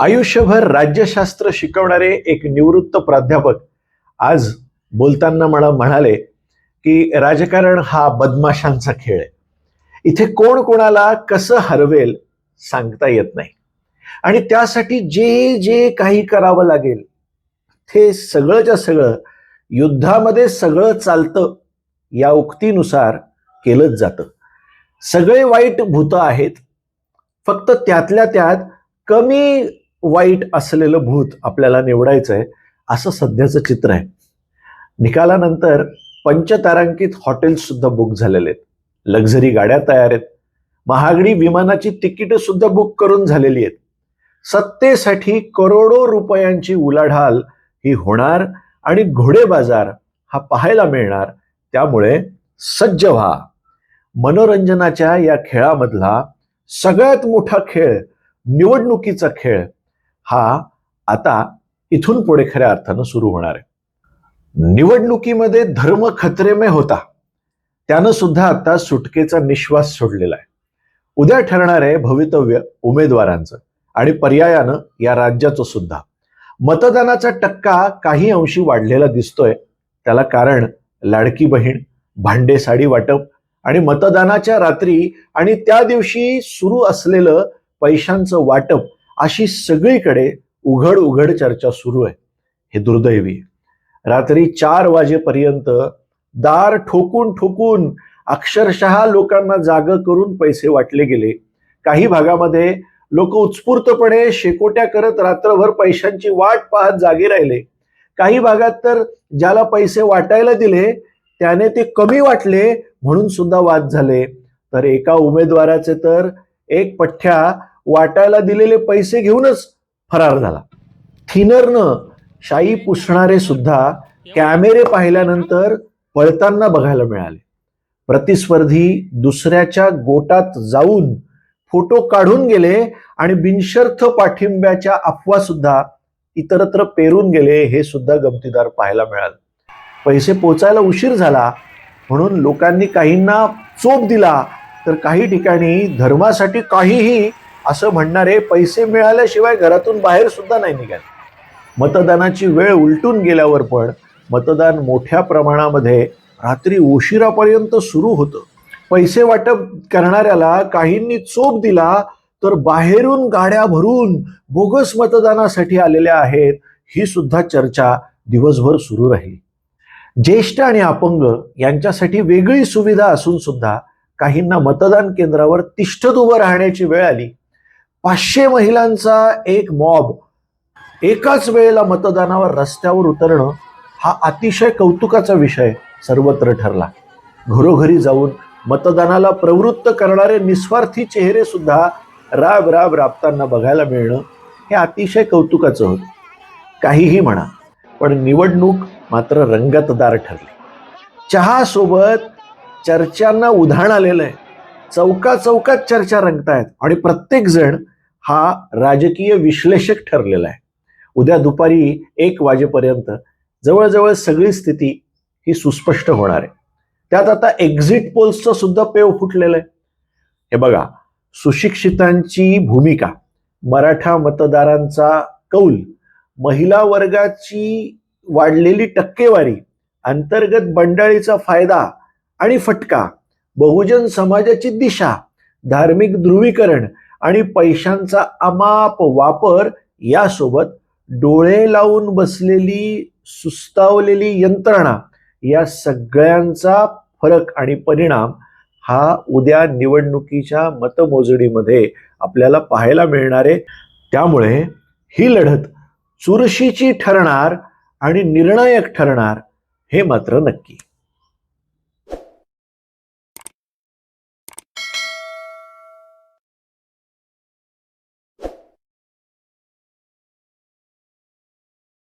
आयुष्यभर राज्यशास्त्र शिकवणारे एक निवृत्त प्राध्यापक आज बोलताना मला म्हणाले की राजकारण हा बदमाशांचा खेळ आहे. इथे कोण कोणाला कसं हरवेल सांगता येत नाही. आणि त्यासाठी जे जे काही करावं लागेल ते सगळंच्या सगळं युद्धामध्ये सगळं चालतं या उक्तीनुसार केलंच जातं. सगळे वाईट भूत आहेत फक्त त्यातल्या त्यात कमी वाईट असलेलं भूत आपल्याला निवडायचं आहे असं सध्याचं चित्र आहे. निकालानंतर पंचतारांकित हॉटेल्ससुद्धा बुक झालेले आहेत. लक्झरी गाड्या तयार आहेत. महागडी विमानाची तिकीटं सुद्धा बुक करून झालेली आहेत. सत्तेसाठी करोडो रुपयांची उलाढाल ही होणार आणि घोडे बाजार हा पाहायला मिळणार त्यामुळे सज्ज व्हा. मनोरंजनाच्या या खेळामधला सगळ्यात मोठा खेळ निवडणुकीचा खेळ हा आता इथून पुढे खऱ्या अर्थानं सुरू होणार आहे. निवडणुकीमध्ये धर्म खतरेमय होता. त्यानं सुद्धा आता सुटकेचा निश्वास सोडलेला आहे. उद्या ठरणार आहे भवितव्य उमेदवारांचं आणि पर्यायानं या राज्याचं सुद्धा. मतदानाचा टक्का काही अंशी वाढलेला दिसतोय. त्याला कारण लाडकी बहीण भांडे साडी वाटप आणि मतदानाच्या रात्री आणि त्या दिवशी सुरू असलेलं पैशांचं वाटप अशी सगळीकडे उघड उघड चर्चा सुरू आहे. हे दुर्दैवी रात्री चार वाजेपर्यंत दार ठोकून ठोकून अक्षरशः लोकांना जाग करून पैसे वाटले गेले. काही भागामध्ये लोक उत्स्फूर्तपणे शेकोट्या करत रात्रभर पैशांची वाट पाहत जागे राहिले. काही भागात तर ज्याला पैसे वाटायला दिले त्याने ते कमी वाटले म्हणून सुद्धा वाद झाले. तर एका उमेदवाराचे तर एक पठ्ठ्या वाटायला दिलेले पैसे घेऊनच फरार झाला. थिनरनं शाई पुसणारे सुद्धा कॅमेरे पाहिल्यानंतर पळताना बघायला मिळाले. प्रतिस्पर्धी दुसऱ्याच्या गोटात जाऊन फोटो काढून गेले आणि बिनशर्थ पाठिंब्याच्या अफवा सुद्धा इतरत्र पेरून गेले हे सुद्धा गमतीदार पाहायला मिळालं. पैसे पोचायला उशीर झाला म्हणून लोकांनी काहींना चोप दिला तर काही ठिकाणी धर्मासाठी काहीही असं म्हणणारे पैसे मिळाल्याशिवाय घरातून बाहेर सुद्धा नाही निघाले. मतदानाची वेळ उलटून गेल्यावर पण मतदान मोठ्या प्रमाणामध्ये रात्री उशिरापर्यंत सुरू होतं. पैसे वाटप करणाऱ्याला काहींनी चोप दिला तर बाहेरून गाड्या भरून बोगस मतदानासाठी आलेल्या आहेत ही सुद्धा चर्चा दिवसभर सुरू राहिली. ज्येष्ठ आणि अपंग यांच्यासाठी वेगळी सुविधा असून सुद्धा काहींना मतदान केंद्रावर तिष्ठत उभं राहण्याची वेळ आली. पाचशे महिलांचा एक मॉब एकाच वेळेला मतदानावर रस्त्यावर उतरणं हा अतिशय कौतुकाचा विषय सर्वत्र ठरला. घरोघरी जाऊन मतदानाला प्रवृत्त करणारे निस्वार्थी चेहरे सुद्धा राब राब राबताना बघायला मिळणं हे अतिशय कौतुकाचं होतं. काहीही म्हणा पण निवडणूक मात्र रंगतदार ठरली. चहासोबत चर्चांना उधाण आलेलं आहे चौका चौकात चर्चा रंगतायत आणि प्रत्येकजण हा राजकीय विश्लेषक ठरलेला आहे. उद्या दुपारी एक वाजेपर्यंत जवळजवळ सगळी स्थिती ही सुस्पष्ट होणार आहे. त्यात आता एक्झिट पोल्सचं सुद्धा पेव फुटलेलं आहे. हे बघा सुशिक्षितांची भूमिका मराठा मतदारांचा कौल महिला वर्गाची वाढलेली टक्केवारी अंतर्गत बंडाळीचा फायदा आणि फटका बहुजन समाजाची दिशा धार्मिक ध्रुवीकरण आणि पैशांचा अमाप वापर यासोबत डोळे लावून बसलेली सुस्तावलेली यंत्रणा या सगळ्यांचा फरक आणि परिणाम हा उद्या निवडणुकीच्या मतमोजणीमध्ये आपल्याला पाहायला मिळणार. आहे त्यामुळे ही लढत चुरशीची ठरणार आणि निर्णायक ठरणार हे मात्र नक्की.